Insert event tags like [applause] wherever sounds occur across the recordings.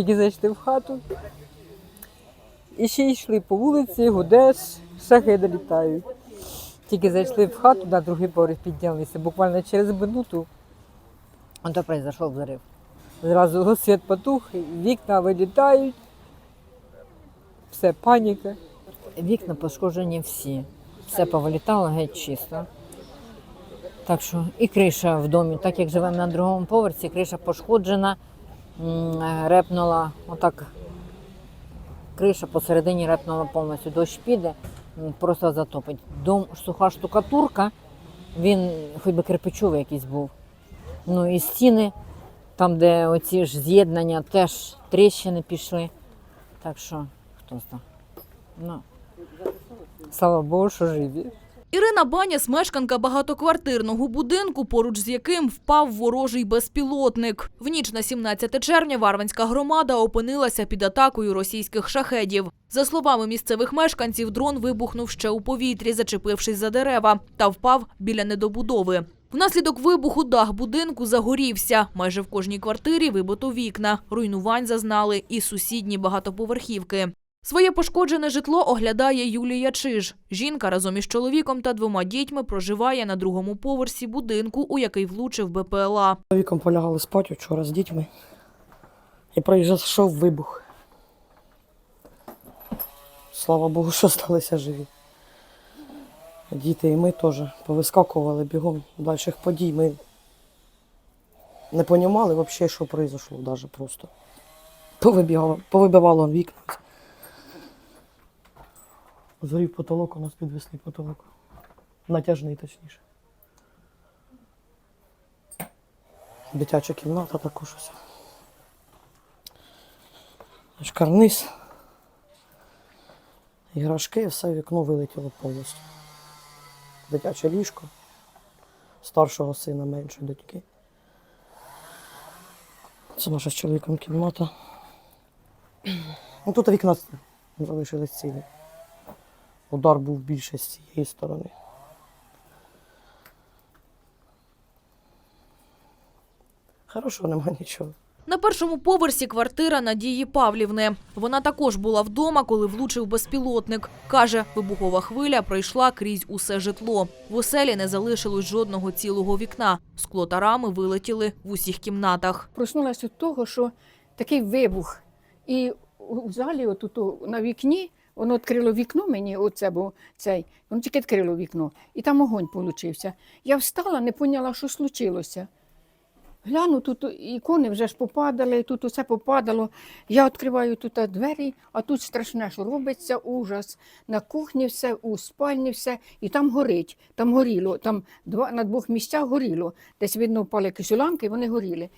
Тільки зайшли в хату. І ще йшли по вулиці, гудеш, шахи долітають. Тільки зайшли в хату, на другий поверх піднялися. Буквально через минуту ото произошов взрив. Зразу [laughs] світ потух, вікна вилітають, все, паніка. Вікна пошкоджені всі. Все повилітало геть чисто. Так що і криша в домі, так як живемо на другому поверсі, криша пошкоджена, репнула отак. Криша посередині репнула повністю. Дощ піде, просто затопить. Дом суха штукатурка, він хоч би кирпичовий якийсь був. Ну і стіни, там, де оці ж з'єднання, теж тріщини пішли. Так що, хто знає. Ну, слава Богу, що живі. Ірина Баняс – мешканка багатоквартирного будинку, поруч з яким впав ворожий безпілотник. В ніч на 17 червня Варванська громада опинилася під атакою російських шахедів. За словами місцевих мешканців, дрон вибухнув ще у повітрі, зачепившись за дерева, та впав біля недобудови. Внаслідок вибуху дах будинку загорівся. Майже в кожній квартирі вибито вікна. Руйнувань зазнали і сусідні багатоповерхівки. Своє пошкоджене житло оглядає Юлія Чиж. Жінка разом із чоловіком та двома дітьми проживає на другому поверсі будинку, у який влучив БПЛА. Чоловіком полягали спати вчора з дітьми. І пройшов вибух. Слава Богу, що сталися живі. Діти і ми теж повискакували бігом дальших подій. Ми не розуміли взагалі, що произошло, навіть просто. Повибивало вікна. Згорів потолок, у нас підвісний потолок. Натяжний, точніше. Дитяча кімната також ось. Аж. Іграшки, все вікно вилетіло повністю. Дитяче ліжко. Старшого сина меншої дочки. Це наша з чоловіком кімната. Ну, тут вікна залишились цілі. Удар був більше з цієї сторони. Хорошого нема нічого. На першому поверсі квартира Надії Павлівни. Вона також була вдома, коли влучив безпілотник. Каже, вибухова хвиля пройшла крізь усе житло. В оселі не залишилось жодного цілого вікна. Скло та рами вилетіли в усіх кімнатах. проснулася від того, що такий вибух. І у залі, отут на вікні, воно відкрило вікно мені, оце був цей, воно тільки відкрило вікно, і там огонь получився. Я встала, не поняла, що случилося. Гляну, тут ікони вже ж попадали, тут усе попадало. Я відкриваю тут двері, а тут страшне, що робиться, ужас. На кухні все, у спальні все, і там горить, там горіло, там два, на двох місцях горіло. Десь видно впали якісь вони горіли.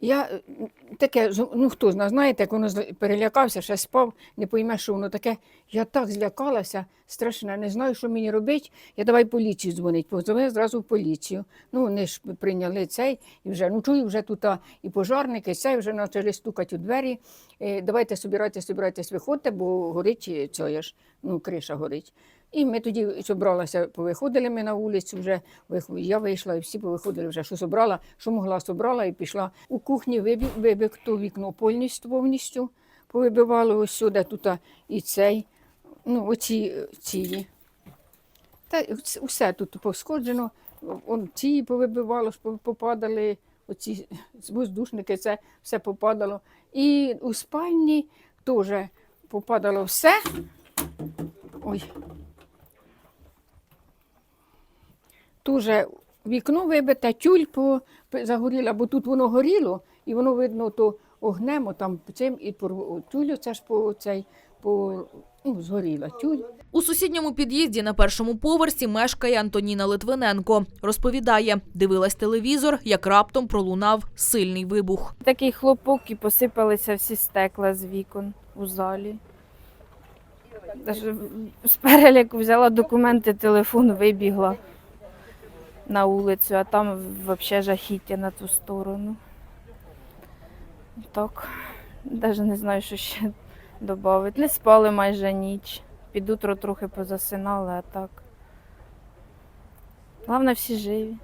Я е, таке, ну хто знає, знаєте, як воно перелякався, ще спав, не пойме, що воно таке. Я так злякалася, страшно, не знаю, що мені робити. Я давай поліцію дзвонить. Позвонив зразу в поліцію. Ну, вони ж прийняли цей, і вже ну чую, вже тут а, і пожарники, цей вже почали стукати у двері. Е, давайте собирайтесь, собирайтесь, виходьте, бо горить е, ця ж, ну, криша горить. І ми тоді зібралися, повиходили ми на вулицю вже. Я вийшла, і всі повиходили вже, що собрала, що могла, собрала і пішла. У кухні вибіг, то вікно повністю, повністю повибивало ось сюди, тут і цей, ну, оці ці. Та усе тут пошкоджено. Ці повибивало, попадали, оці воздушники, це все попадало. І у спальні теж попадало все. Ой. Дуже вікно вибите, тюль по, загоріла, бо тут воно горіло, і воно видно, то огнемо там цим і порв- тюлю це ж по цей по ну, згоріла тюль. У сусідньому під'їзді на першому поверсі мешкає Антоніна Литвиненко. Розповідає, дивилась телевізор, як раптом пролунав сильний вибух. Такий хлопок і посипалися всі стекла з вікон у залі. Даже з переляку взяла документи, телефон вибігла на вулицю, а там взагалі жахіття на ту сторону. Так, навіть не знаю, що ще [laughs] додати. Не спали майже ніч. Під утро трохи позасинали, а так. Головне, всі живі.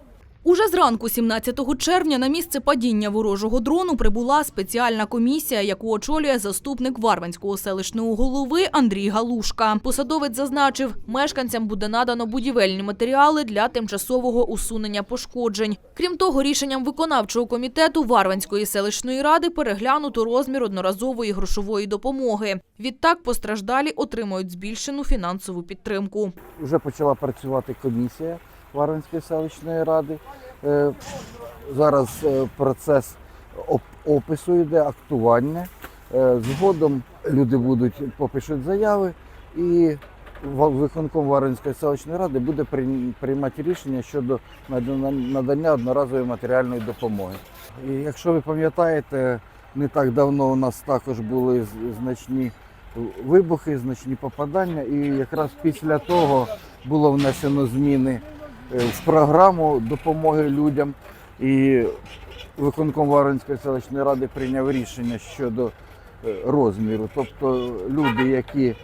Уже зранку 17 червня на місце падіння ворожого дрону прибула спеціальна комісія, яку очолює заступник Варванського селищного голови Андрій Галушка. Посадовець зазначив, мешканцям буде надано будівельні матеріали для тимчасового усунення пошкоджень. Крім того, рішенням виконавчого комітету Варванської селищної ради переглянуто розмір одноразової грошової допомоги. Відтак постраждалі отримають збільшену фінансову підтримку. Вже почала працювати комісія Варвинської селищної ради. Е, Зараз е, процес опису йде, актування. Е, Згодом люди будуть попишуть заяви і виконком Варвинської селищної ради буде приймати рішення щодо надання- одноразової матеріальної допомоги. І якщо ви пам'ятаєте, не так давно у нас також були значні вибухи, значні попадання, і якраз після того було внесено зміни в програму допомоги людям. І виконком Варвинської селищної ради прийняв рішення щодо е, розміру. Тобто люди, які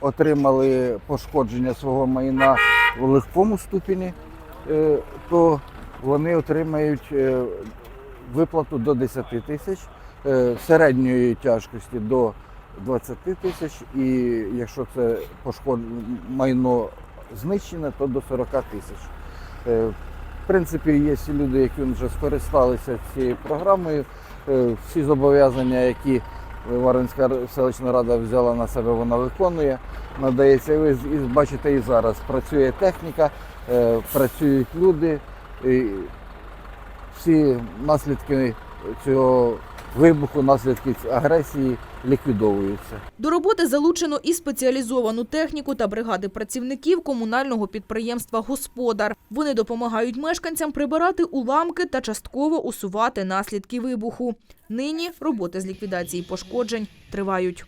отримали пошкодження свого майна в легкому ступені, е, то вони отримають е, виплату до 10 тисяч, е, середньої тяжкості до 20 тисяч, і якщо це пошкод... майно знищене, то до 40 тисяч. Е, В принципі, є люди, які вже скористалися цією програмою. Е, Всі зобов'язання, які Варвинська селищна рада взяла на себе, вона виконує. Надається, ви бачите і зараз. Працює техніка, е, працюють люди. І всі наслідки цього вибуху, наслідки агресії ліквідовуються. До роботи залучено і спеціалізовану техніку та бригади працівників комунального підприємства Господар. Вони допомагають мешканцям прибирати уламки та частково усувати наслідки вибуху. Нині роботи з ліквідації пошкоджень тривають.